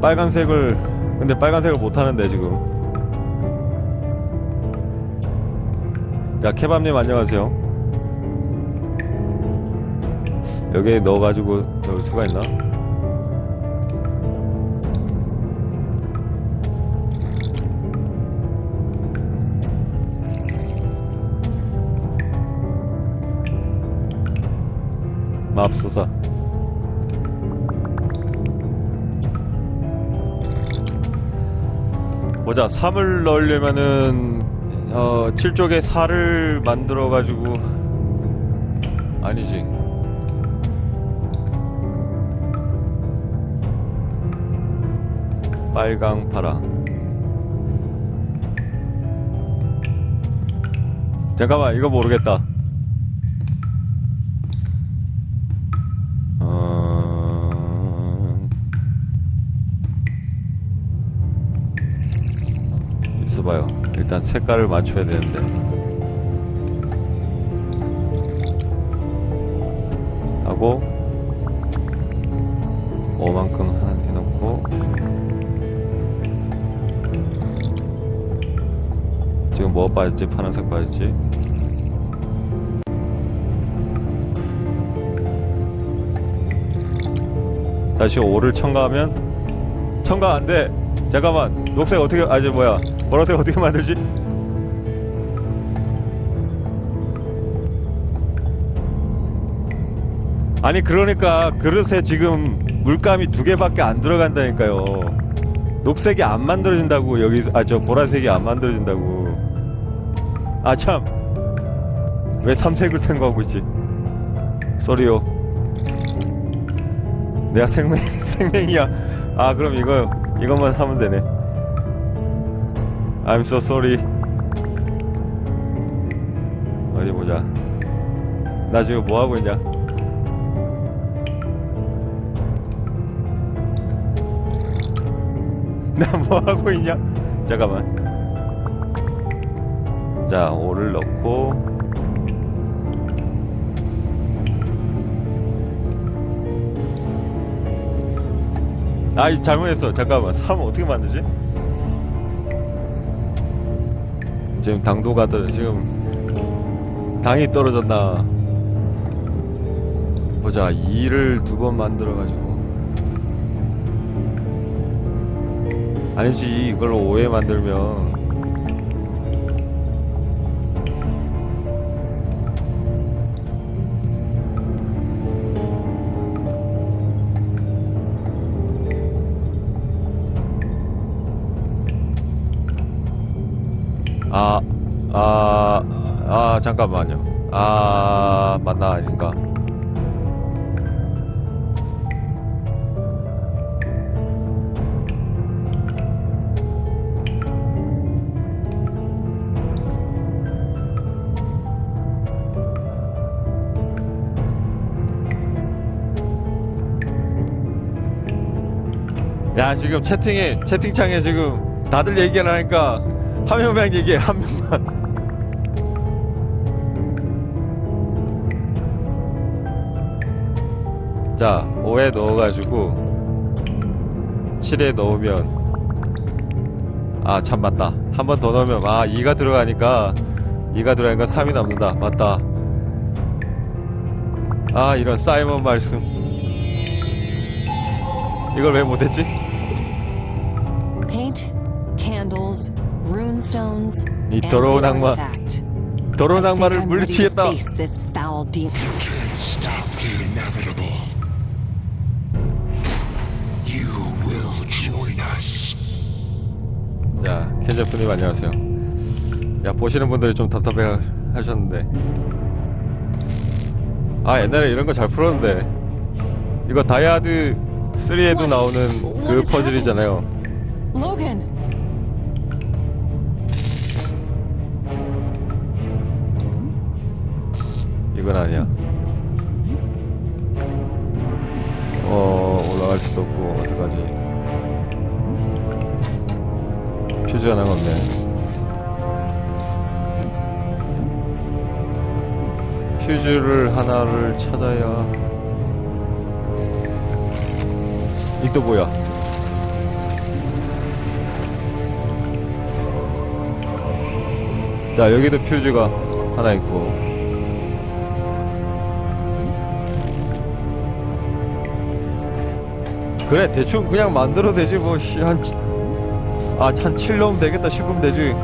빨간색을 근데 빨간색을 못 하는데 지금. 야 케밥님 안녕하세요. 여기에 넣어가지고 넣을 수가 있나? 맙소사 보자 3을 넣으려면은 어 7쪽에 4를 만들어 가지고. 아니지. 빨강 파랑 잠깐만 이거 모르겠다 봐요. 일단 색깔을 맞춰야 되는데. 하고 5만큼 한 해놓고 지금 뭐 빠졌지? 파란색 빠졌지? 다시 5를 첨가하면 첨가 안 돼. 잠깐만. 녹색 어떻게 아니 뭐야? 보라색 어떻게 만들지? 아니 그러니까 그릇에 지금 물감이 두 개밖에 안 들어간다니까요. 녹색이 안 만들어진다고 여기서 아저 보라색이 안 만들어진다고. 아 참. 왜 삼색을 생각하고 있지? 쏘리요. 내가 생명 생명이야. 아 그럼 이거 이것만 하면 되네. I'm so sorry. 어디 보자. 나 지금 뭐 하고 있냐? 나 뭐 하고 있냐? 잠깐만. 자, 5를 넣고 아, 잘못했어. 잠깐만. 3 어떻게 만들지? 지금 당도가 떨 지금 당이 떨어졌나? 보자. 2를 두 번 만들어 가지고 아니지. 이걸 5에 만들면 아, 잠깐만요. 아, 맞나 아닌가? 야, 지금 채팅에, 채팅창에 지금 다들 얘기를 하니까 한 명만 얘기해, 한 명만. 자, 5에 넣어가지고 7에 넣으면 아, 참 맞다. 한 번 더 넣으면 아, 2가 들어가니까 2가 들어가니까 3이 남는다. 맞다. 아, 이런 사이먼 말씀. 이걸 왜 못했지? Paint, candles, runestones, 이 and 더러운 악마. 더러운 악마를 물리치겠다. 켄제프님 안녕하세요. 야, 보시는 분들이 좀 답답해 하셨는데. 아, 옛날에 이런 거 잘 풀었는데. 이거 다이아드 3에도 나오는 그 퍼즐이잖아요. 이건 아니야. 어, 올라갈 수도 없고, 어떡하지. 퓨즈가 남았네 퓨즈를 하나를 찾아야. 이또 뭐야? 자 여기도 퓨즈가 하나 있고. 그래 대충 그냥 만들어 되지 뭐한 아 한 7 넣으면 되겠다 싶으면 되지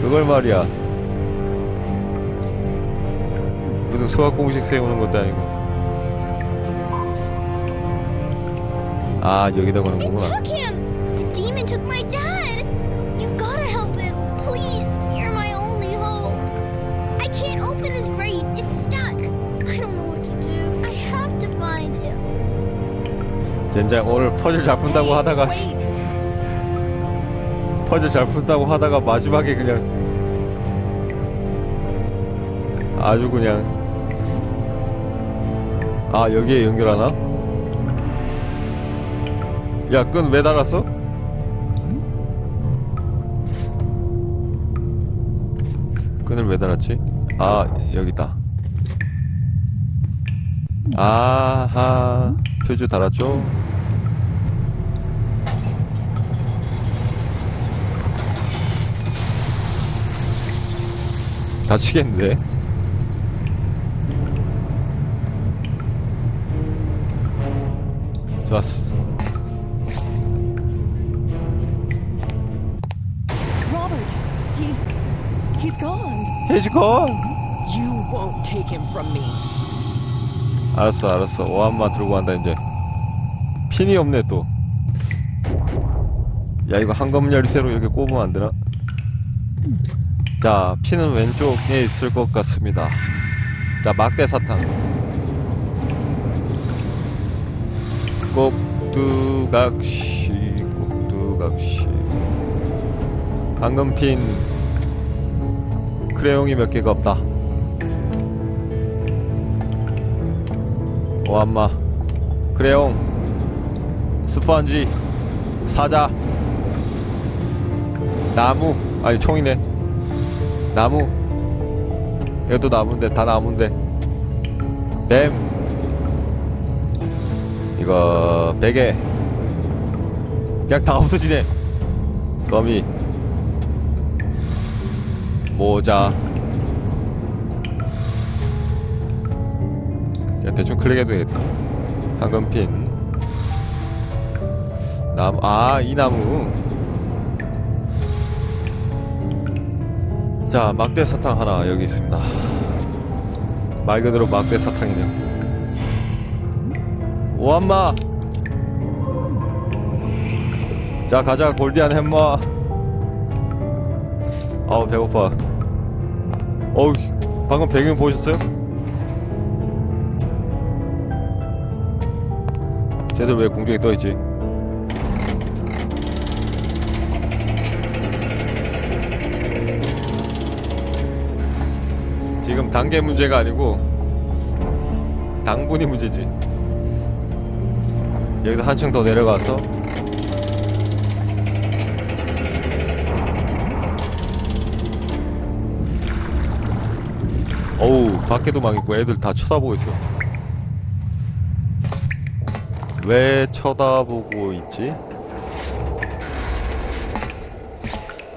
그걸 말이야 무슨 수학 공식 세우는 것도 아니고 아 여기다 거는 They 거구나 took him! The demon took my dad! You've gotta help him! Please! You're my only hope! I can't open this grate! It's stuck! I don't know what to do. I have to find him. 젠장 오늘 퍼즐 Hey, 하다가 씨, wait! 퍼즐 잘 푼다고 하다가 마지막에 그냥 아주 그냥 아 여기에 연결하나? 야 끈 왜 달았어? 끈을 왜 달았지? 아 여기다 아하 표주 달았죠? 다치겠는데? 좋았어. Robert, he. he's gone. You won't take him from me. 알았어, 알았어. 오한마 들고 간다, 이제. 핀이 없네, 또. 야, 이거 한검 열쇠로 이렇게 꼽으면 안 되나? 자, 핀은 왼쪽에 있을 것 같습니다. 자, 막대 사탕. 꼭두각시, 꼭두각시. 황금핀. 크레용이 몇 개가 없다. 오한마 크레용 스펀지 사자 나무 아니 총이네 나무. 이것도 나무인데 다 나무인데. 뱀. 이거 베개. 그냥 다 없어지네. 거미. 모자. 그냥 대충 클릭해도 되겠다. 황금핀. 나무, 아, 이 나무. 자, 막대 사탕 하나 여기 있습니다. 말 그대로 막대 사탕이네요. 오한마! 자, 가자, 골디안 햄머. 아우, 배고파. 어우, 방금 배경 보셨어요? 쟤들 왜 공중에 떠있지? 지금 단계 문제가 아니고 당분이 문제지 여기서 한층 더 내려가서 어우 밖에도 막 있고 애들 다 쳐다보고 있어 왜 쳐다보고 있지?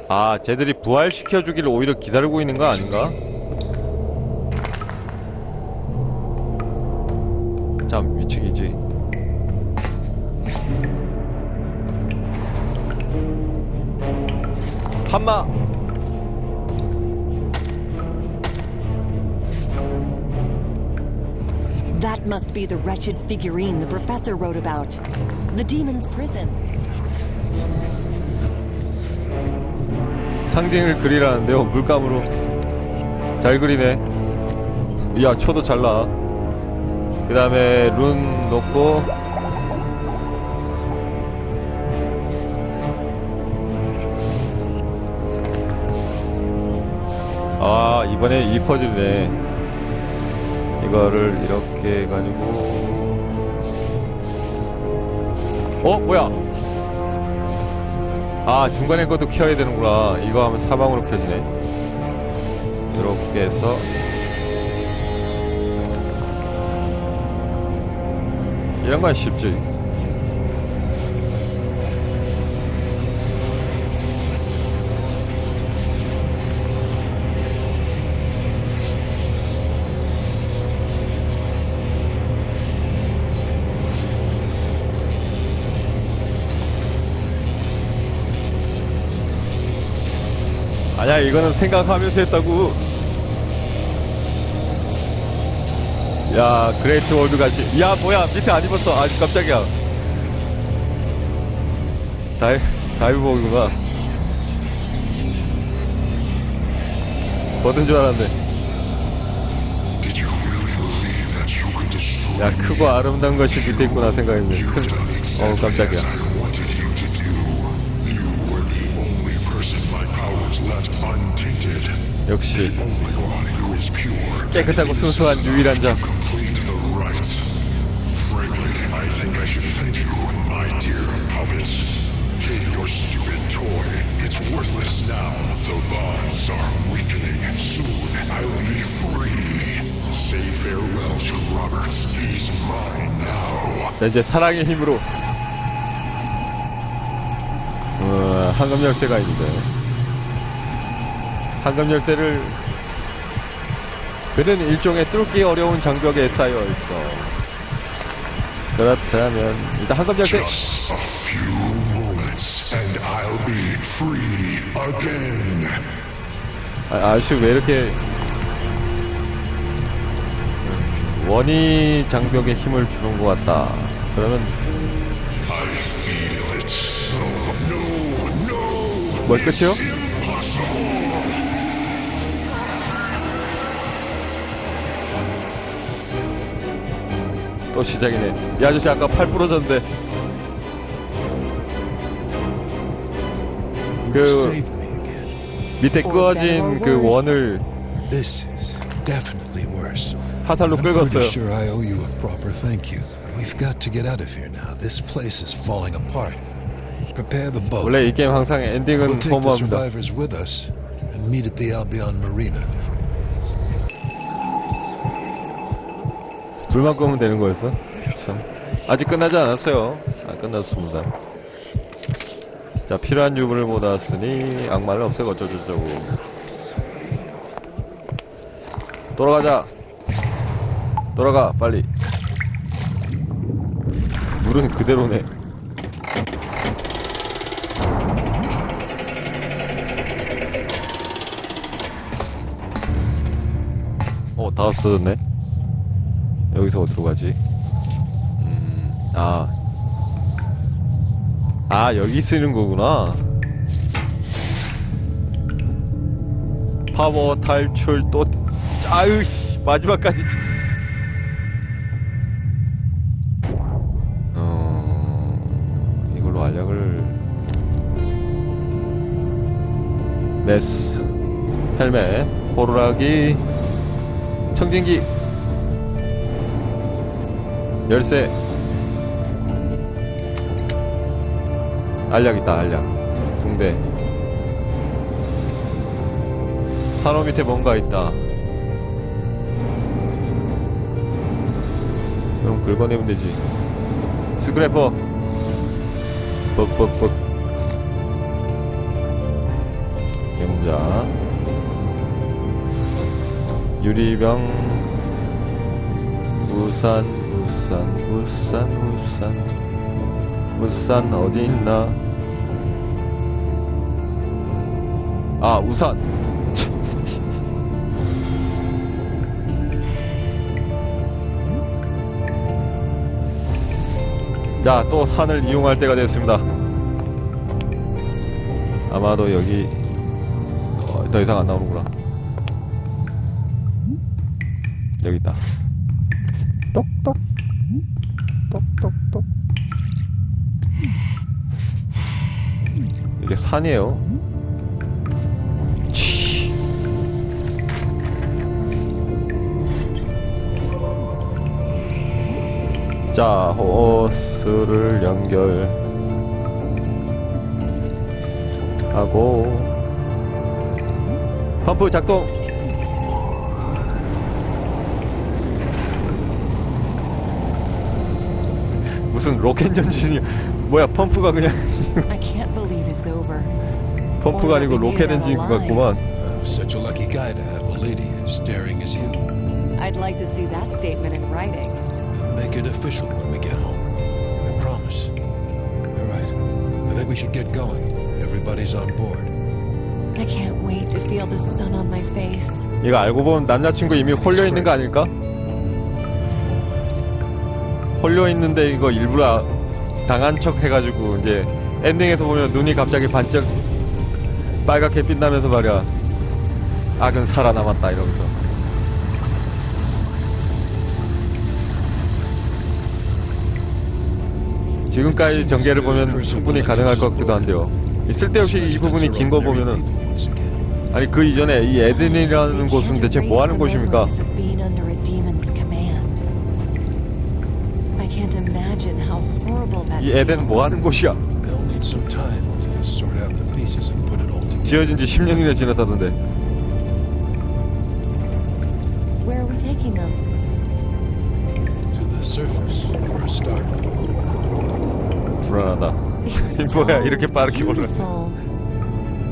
아, 쟤들이 부활시켜주기를 오히려 기다리고 있는 거 아닌가? 참, 미치기지. 한마! That must be the wretched figurine the professor wrote about. The demon's prison. 상징을 그리라는데요, 물감으로. 잘 그리네. 야, 쳐도 잘 나. 그 다음에 룬 넣고. 아, 이번에 이 퍼즐이네. 이거를 이렇게 해가지고. 어, 뭐야? 아 중간에 것도 켜야 되는구나 이거 하면 사방으로 켜지네 이렇게 해서 이런 건 쉽지. 아니야, 이거는 생각하면서 했다고. 야 그레이트 월드 가시 야 뭐야 밑에 안 입었어 아 깜짝이야 다이, 다이브복이구나 벗은 줄 알았네 야 크고 아름다운 것이 밑에 있구나 생각했네 큰, 어 깜짝이야. 역시 깨끗하고 순수한 유일한 자. 자, 이제 사랑의 힘으로 어, 황금 열쇠가 있는데 황금 열쇠를 그는 일종의 뚫기 어려운 장벽에 쌓여 있어 그렇다면 일단 free again. 아, 아저씨 왜 이렇게 음, 원이 장벽에 힘을 주는 것 같다 그러면. 뭘 끝이요? 또 시작이네. 이 아저씨 아까 팔 부러졌는데. 그. 밑에 끄어진 그 원을. 화살로 boat. 원래 이 게임 항상 엔딩은 허무합니다. 불만 끄면 되는 거였어? 참. 아직 끝나지 않았어요. 안 끝났습니다. 자, 필요한 유물을 모았으니 악마를 없애고 어쩌고저쩌고. 돌아가자. 돌아가, 빨리. 물은 그대로네. 어, 다 없어졌네. 여기서 어디로 가지? 음, 아. 아, 여기 쓰는 거구나. 파워 탈출 또, 아유, 씨, 마지막까지. 어, 이걸로 알약을. 메스, 헬멧, 호루라기, 청진기, 열쇠. 알약 있다 알약. 붕대. 산호 밑에 뭔가 있다. 그럼 긁어내면 되지. 스크래퍼. 뻑뻑뻑 gem자. 유리병. 우산 우산 우산 우산. 우산 어디 있나? 아 우산. 자 또 산을 이용할 때가 됐습니다. 아마도 여기 어, 더 이상 안 나오는구나. 여기 있다. 똑똑 똑똑똑 이게 산이에요 치. 자 호스를 연결하고 펌프 작동 무슨 로켓 전진이 뭐야 펌프가 그냥 I can't believe it's over. 펌프가 아니고 로켓 엔진 같구만 I'm such a lucky guy to have a lady as daring as you. I'd like to see that statement in writing. We'll make it official when we get home. I promise. All right. I think we should get going. Everybody's on board. I can't wait to feel the sun on my face. 이거 알고 보면 남자친구 이미 홀려 있는 거 아닐까? 홀려 있는데 이거 일부러 당한 척 해가지고 이제 엔딩에서 보면 눈이 갑자기 반짝 빨갛게 빛나면서 말이야. 악은 살아남았다 이러면서. 지금까지 전개를 보면 충분히 가능할 것 같기도 한데요. 이 쓸데없이 이 부분이 긴 거 보면은 아니 그 이전에 이 에덴이라는 곳은 대체 뭐 하는 곳입니까? imagine how horrible that 이 에덴 뭐 하는 곳이야? They'll need some time to sort out the pieces and put it all together. 지어진 지 10년이나 지났다던데 Where are we taking them? To the surface for a start. 불안하다 It's 뭐야, so 이렇게 빠르게 올라- beautiful.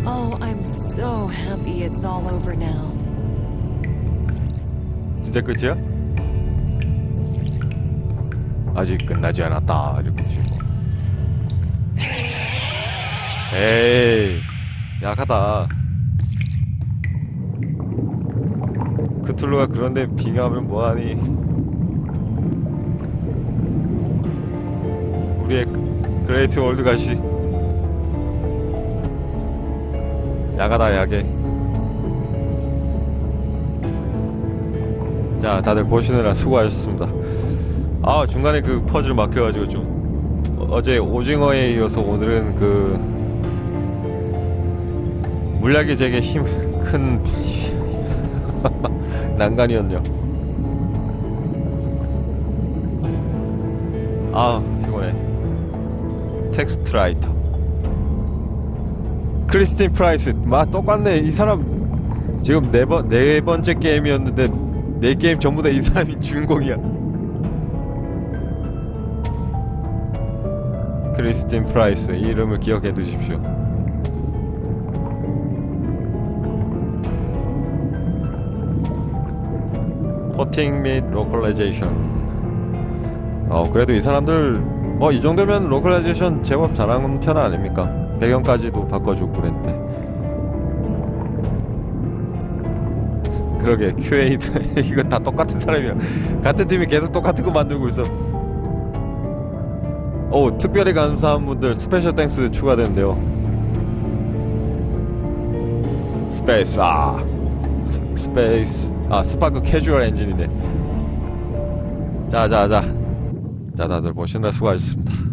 Oh, I'm so happy it's all over now. 진짜 끝이야? 아직 끝나지 않았다. 이렇게 치고. 에이 약하다. 크툴루가 그런데 빙하면 뭐하니? 우리의 그레이트 월드 가시. 야가다 야게 자 다들 보시느라 수고하셨습니다 아 중간에 그 퍼즐 막혀가지고 좀 어- 어제 오징어에 이어서 오늘은 그 물약이 제게 힘큰 난간이었네요. 아 피곤해 텍스트 라이터. 크리스틴 프라이스. 마 똑같네. 이 사람 지금 네 번 네 번째 게임이었는데 네 게임 전부 다 이 사람이 주인공이야 크리스틴 프라이스 이 이름을 기억해 두십시오. 포팅 및 로컬라이제이션. 어 그래도 이 사람들 뭐이 정도면 로컬라이제이션 제법 잘하는 편 아닙니까? 배경까지도 바꿔주고 그랬는데. 그러게 QA도 이거 다 똑같은 사람이야. 같은 팀이 계속 똑같은 거 만들고 있어 오 특별히 감사한 분들 스페셜 땡스 추가되는데요. 스페이스 아 스, 스페이스 아 스파크 캐주얼 엔진이네. 자자자. 자 다들 보시느라 수고하셨습니다